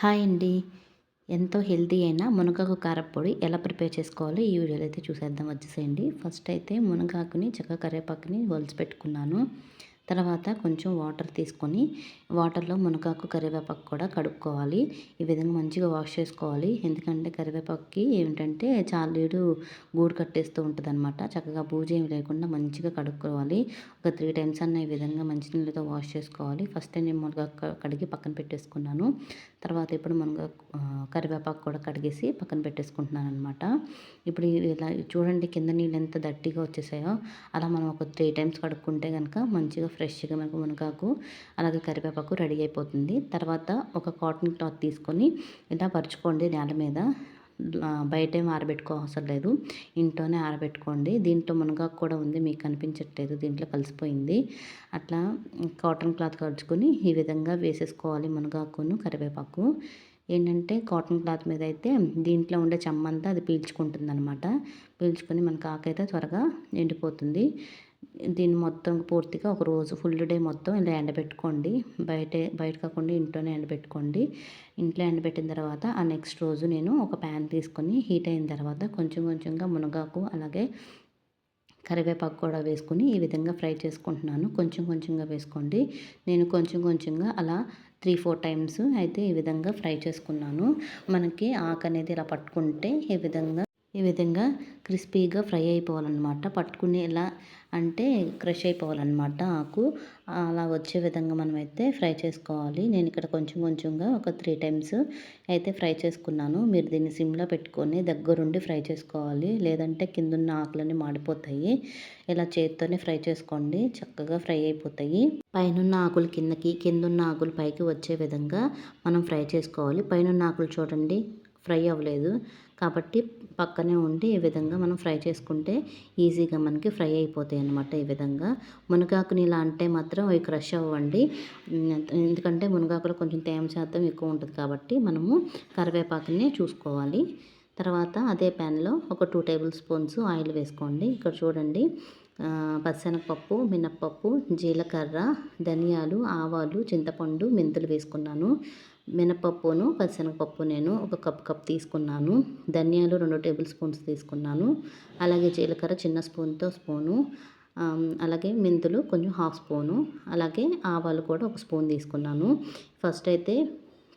Hi అండి. ఎంతో healthy అయిన మునగాకు కారపొడి ఎలా ప్రిపేర్ చేసుకోవాలో ఈ వీడియోలో అయితే చూసేద్దాం. వచ్చేసేయండి. ఫస్ట్ అయితే మునగాకుని చక్కగా కరివేపాకుని వలిచి పెట్టుకున్నాను తర్వాత కొంచెం వాటర్ తీసుకొని వాటర్లో మునగాకు కరివేపాకు కూడా కడుక్కోవాలి. ఈ విధంగా మంచిగా వాష్ చేసుకోవాలి. ఎందుకంటే కరివేపాకుకి ఏమిటంటే చాలీడు గూడు కట్టేస్తూ ఉంటుంది అనమాట చక్కగా పూజ ఏమి లేకుండా మంచిగా కడుక్కోవాలి. ఒక త్రీ టైమ్స్ అన్న ఈ విధంగా మంచినీళ్ళతో వాష్ చేసుకోవాలి. ఫస్ట్ నేను మునగాకు కడిగి పక్కన పెట్టేసుకున్నాను. తర్వాత ఇప్పుడు మునగాకు కరివేపాకు కూడా కడిగేసి పక్కన పెట్టేసుకుంటున్నాను అనమాట ఇప్పుడు ఇలా చూడండి కింద నీళ్ళు ఎంత దట్టిగా వచ్చేసాయో. అలా మనం ఒక త్రీ టైమ్స్ కడుక్కుంటే కనుక మంచిగా ఫ్రెష్గా మనకు మునగాకు అలాగే కరివేపాకు రెడీ అయిపోతుంది. తర్వాత ఒక కాటన్ క్లాత్ తీసుకొని ఇలా పరుచుకోండి నేల మీద. బయట ఏం ఆరబెట్టుకో అవసరం లేదు. ఇంట్లోనే ఆరబెట్టుకోండి. దీంట్లో మునగాకు కూడా ఉంది మీకు కనిపించట్లేదు దీంట్లో కలిసిపోయింది. అట్లా కాటన్ క్లాత్ కలుచుకొని ఈ విధంగా వేసేసుకోవాలి మునగాకును కరివేపాకు. ఏంటంటే కాటన్ క్లాత్ మీద అయితే దీంట్లో ఉండే చెమ్మంతా అది పీల్చుకుంటుంది అనమాట పీల్చుకొని మనకు ఆకైతే త్వరగా ఎండిపోతుంది. దీన్ని మొత్తం పూర్తిగా ఒక రోజు ఫుల్ డే మొత్తం ఇలా ఎండబెట్టుకోండి. బయట బయట కాకుండా ఇంట్లోనే ఎండబెట్టుకోండి. ఇంట్లో ఎండబెట్టిన తర్వాత ఆ నెక్స్ట్ రోజు నేను ఒక ప్యాన్ తీసుకొని హీట్ అయిన తర్వాత కొంచెం కొంచెంగా మునగాకు అలాగే కరివేపాకు కూడా వేసుకుని ఈ విధంగా ఫ్రై చేసుకుంటున్నాను. కొంచెం కొంచెంగా వేసుకోండి. నేను కొంచెం కొంచెంగా అలా త్రీ ఫోర్ టైమ్స్ అయితే ఈ విధంగా ఫ్రై చేసుకున్నాను. మనకి ఆకు అనేది ఇలా పట్టుకుంటే ఈ విధంగా ఈ విధంగా క్రిస్పీగా ఫ్రై అయిపోవాలన్నమాట. పట్టుకునేలా అంటే క్రష్ అయిపోవాలన్నమాట ఆకు. అలా వచ్చే విధంగా మనమైతే ఫ్రై చేసుకోవాలి. నేను ఇక్కడ కొంచెం కొంచెంగా ఒక త్రీ టైమ్స్ అయితే ఫ్రై చేసుకున్నాను. మీరు దీన్ని సిమ్లో పెట్టుకొని దగ్గరుండి ఫ్రై చేసుకోవాలి. లేదంటే కిందున్న ఆకులన్నీ మాడిపోతాయి. ఇలా చేతితోనే ఫ్రై చేసుకోండి. చక్కగా ఫ్రై అయిపోతాయి. పైనున్న ఆకులు కిందకి కిందున్న ఆకులు పైకి వచ్చే విధంగా మనం ఫ్రై చేసుకోవాలి. పైనున్న ఆకులు చూడండి ఫ్రై అవ్వలేదు. కాబట్టి పక్కనే ఉండి ఈ విధంగా మనం ఫ్రై చేసుకుంటే ఈజీగా మనకి ఫ్రై అయిపోతాయి అన్నమాట ఈ విధంగా. మునగాకుని ఇలా అంటే మాత్రం అవి క్రష్ అవ్వండి. ఎందుకంటే మునగాకులో కొంచెం తేమ శాతం ఎక్కువ ఉంటుంది కాబట్టి మనము కరివేపాకుని చూసుకోవాలి. తర్వాత అదే ప్యాన్లో ఒక టూ టేబుల్ స్పూన్స్ ఆయిల్ వేసుకోండి. ఇక్కడ చూడండి పచ్చనపప్పు మినప్పప్పు జీలకర్ర ధనియాలు ఆవాలు చింతపండు మెంతులు వేసుకున్నాను. మినపప్పును పచ్చనగపప్పు నేను ఒక కప్ కప్ తీసుకున్నాను. ధనియాలు రెండు టేబుల్ స్పూన్స్ తీసుకున్నాను. అలాగే జీలకర్ర చిన్న స్పూన్తో స్పూను. అలాగే మెంతులు కొంచెం హాఫ్ స్పూను. అలాగే ఆవాలు కూడా ఒక స్పూన్ తీసుకున్నాను. ఫస్ట్ అయితే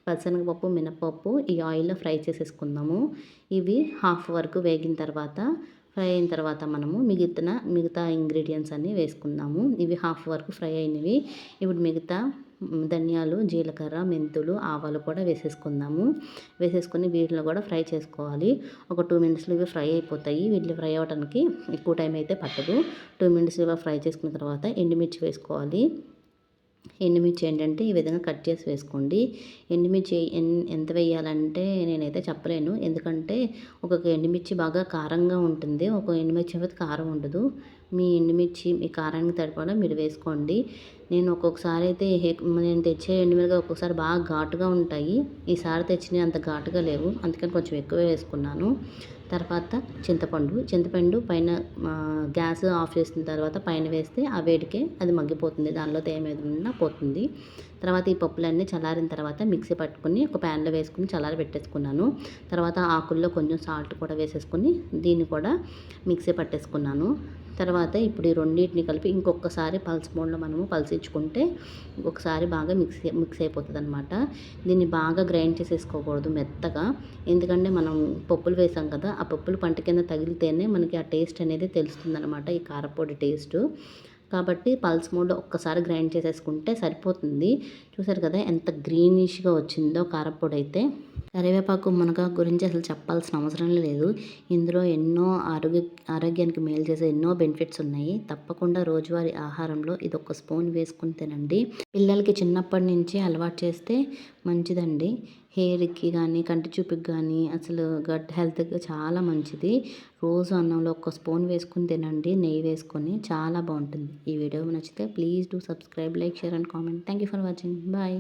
పచ్చనగపప్పు మినపప్పు ఈ ఆయిల్లో ఫ్రై చేసేసుకుందాము. ఇవి హాఫ్ వరకు వేగిన తర్వాత ఫ్రై అయిన తర్వాత మనము మిగతా మిగతా ఇంగ్రీడియంట్స్ అన్నీ వేసుకుందాము. ఇవి హాఫ్ వరకు ఫ్రై అయినవి. ఇప్పుడు మిగతా ధనియాలు జీలకర్ర మెంతులు ఆవాలు కూడా వేసేసుకుందాము. వేసేసుకొని వీటిలో కూడా ఫ్రై చేసుకోవాలి. ఒక టూ మినిట్స్లో ఇవి ఫ్రై అయిపోతాయి. వీటిని ఫ్రై అవ్వడానికి ఎక్కువ టైం అయితే పట్టదు. టూ మినిట్స్ ఇవి ఫ్రై చేసుకున్న తర్వాత ఎండుమిర్చి వేసుకోవాలి. ఎండుమిర్చి ఏంటంటే ఈ విధంగా కట్ చేసి వేసుకోండి. ఎండుమిర్చి ఎంత వేయాలంటే నేనైతే చెప్పలేను. ఎందుకంటే ఒక్కొక్క ఎండుమిర్చి బాగా కారంగా ఉంటుంది. ఒక ఎండుమిర్చి కారం ఉండదు. మీ ఎండుమిర్చి మీ కారానికి తడిపడా మీరు వేసుకోండి. నేను ఒక్కొక్కసారి అయితే నేను తెచ్చే ఎండుమిరగా ఒక్కొక్కసారి బాగా ఘాటుగా ఉంటాయి. ఈసారి తెచ్చినవి అంత ఘాటుగా లేవు. అందుకని కొంచెం ఎక్కువ వేసుకున్నాను. తర్వాత చింతపండు. చింతపండు పైన గ్యాస్ ఆఫ్ చేసిన తర్వాత పైన వేస్తే ఆ వేడికే అది మగ్గిపోతుంది. దానిలో తేమ ఏదైనా పోతుంది. తర్వాత ఈ పప్పులన్నీ చల్లారిన తర్వాత మిక్సీ పట్టుకుని ఒక ప్యాన్లో వేసుకుని చల్లారి పెట్టేసుకున్నాను. తర్వాత ఆకుల్లో కొంచెం సాల్ట్ కూడా వేసేసుకుని దీన్ని కూడా మిక్సీ పట్టేసుకున్నాను. తర్వాత ఇప్పుడు ఈ రెండింటిని కలిపి ఇంకొకసారి పల్స్ మోడ్లో మనము పల్సించుకుంటే ఒకసారి బాగా మిక్స్ మిక్స్ అయిపోతుంది అనమాట దీన్ని బాగా గ్రైండ్ చేసేసుకోకూడదు మెత్తగా. ఎందుకంటే మనం పప్పులు వేసాం కదా ఆ పప్పులు పంట కింద తగిలితేనే మనకి ఆ టేస్ట్ అనేది తెలుస్తుంది అనమాట ఈ కారపొడి టేస్ట్. కాబట్టి పల్స్ మోడ్లో ఒక్కసారి గ్రైండ్ చేసేసుకుంటే సరిపోతుంది. చూసారు కదా ఎంత గ్రీనిష్గా వచ్చిందో కారపొడి అయితే కరివేపాకు మునగాకు గురించి అసలు చెప్పాల్సిన అవసరం లేదు. ఇందులో ఎన్నో ఆరోగ్య ఆరోగ్యానికి మేలు చేసే ఎన్నో బెనిఫిట్స్ ఉన్నాయి. తప్పకుండా రోజువారీ ఆహారంలో ఇది ఒక స్పూన్ వేసుకుని తినండి. పిల్లలకి చిన్నప్పటి నుంచి అలవాటు చేస్తే మంచిదండి. హెయిర్కి కానీ కంటి చూపుకి కానీ అసలు గట్ హెల్త్కి చాలా మంచిది. రోజు అన్నంలో ఒక స్పూన్ వేసుకుని తినండి నెయ్యి వేసుకొని చాలా బాగుంటుంది. ఈ వీడియో నచ్చితే please do subscribe like share and comment. Thank you for watching. Bye.